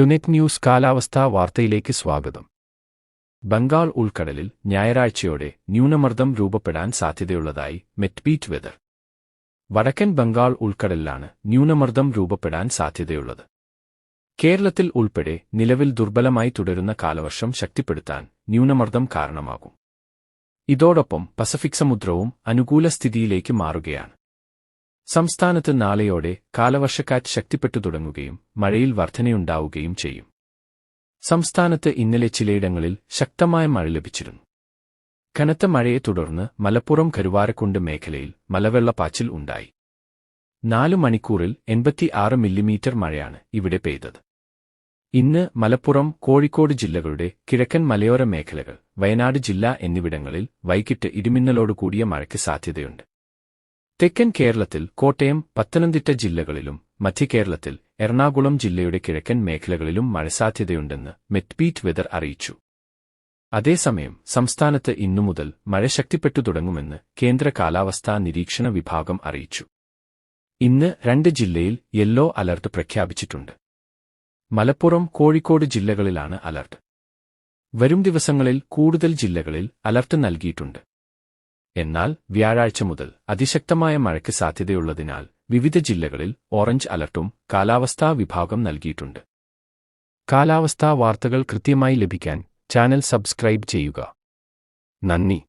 ടുനെറ്റ് news കാലാവസ്ഥാ വാർത്തയിലേക്ക് സ്വാഗതം. ബംഗാൾ ഉൾക്കടലിൽ ഞായറാഴ്ചയോടെ ന്യൂനമർദ്ദം രൂപപ്പെടാൻ സാധ്യതയുള്ളതായി മെറ്റ്ബീറ്റ് വെതർ. വടക്കൻ ബംഗാൾ ഉൾക്കടലിലാണ് ന്യൂനമർദ്ദം രൂപപ്പെടാൻ സാധ്യതയുള്ളത്. കേരളത്തിൽ ഉൾപ്പെടെ നിലവിൽ ദുർബലമായി തുടരുന്ന കാലവർഷം ശക്തിപ്പെടുത്താൻ ന്യൂനമർദ്ദം കാരണമാകും. ഇതോടൊപ്പം പസഫിക് സമുദ്രവും അനുകൂല സ്ഥിതിയിലേക്ക് മാറുകയാണ്. സംസ്ഥാനത്ത് നാളെയോടെ കാലവർഷക്കാറ്റ് ശക്തിപ്പെട്ടു തുടങ്ങുകയും മഴയിൽ വർധനയുണ്ടാവുകയും ചെയ്യും. സംസ്ഥാനത്ത് ഇന്നലെ ചിലയിടങ്ങളിൽ ശക്തമായ മഴ ലഭിച്ചിരുന്നു. കനത്ത മഴയെ തുടർന്ന് മലപ്പുറം കരുവാരക്കുണ്ട് മേഖലയിൽ മലവെള്ളപ്പാച്ചിൽ ഉണ്ടായി. നാലു മണിക്കൂറിൽ എൺപത്തിയാറ് മില്ലിമീറ്റർ മഴയാണ് ഇവിടെ പെയ്തത്. ഇന്ന് മലപ്പുറം കോഴിക്കോട് ജില്ലകളുടെ കിഴക്കൻ മലയോര മേഖലകൾ വയനാട് ജില്ല എന്നിവിടങ്ങളിൽ വൈകിട്ട് ഇടിമിന്നലോടുകൂടിയ മഴയ്ക്ക് സാധ്യതയുണ്ട്. തെക്കൻ കേരളത്തിൽ കോട്ടയം പത്തനംതിട്ട ജില്ലകളിലും മധ്യകേരളത്തിൽ എറണാകുളം ജില്ലയുടെ കിഴക്കൻ മേഖലകളിലും മഴ സാധ്യതയുണ്ടെന്ന് മെറ്റ്ബീറ്റ് വെതർ അറിയിച്ചു. അതേസമയം സംസ്ഥാനത്ത് ഇന്നുമുതൽ മഴ ശക്തിപ്പെട്ടു തുടങ്ങുമെന്ന് കേന്ദ്ര കാലാവസ്ഥാ നിരീക്ഷണ വിഭാഗം അറിയിച്ചു. ഇന്ന് രണ്ട് ജില്ലയിൽ യെല്ലോ അലർട്ട് പ്രഖ്യാപിച്ചിട്ടുണ്ട്. മലപ്പുറം കോഴിക്കോട് ജില്ലകളിലാണ് അലർട്ട്. വരും ദിവസങ്ങളിൽ കൂടുതൽ ജില്ലകളിൽ അലർട്ട് നൽകിയിട്ടുണ്ട്. എന്നാൽ വ്യാഴാഴ്ച മുതൽ അതിശക്തമായ മഴയ്ക്ക് സാധ്യതയുള്ളതിനാൽ വിവിധ ജില്ലകളിൽ ഓറഞ്ച് അലർട്ടും കാലാവസ്ഥാ വിഭാഗം നൽകിയിട്ടുണ്ട്. കാലാവസ്ഥാ വാർത്തകൾ കൃത്യമായി ലഭിക്കാൻ ചാനൽ സബ്സ്ക്രൈബ് ചെയ്യുക. നന്ദി.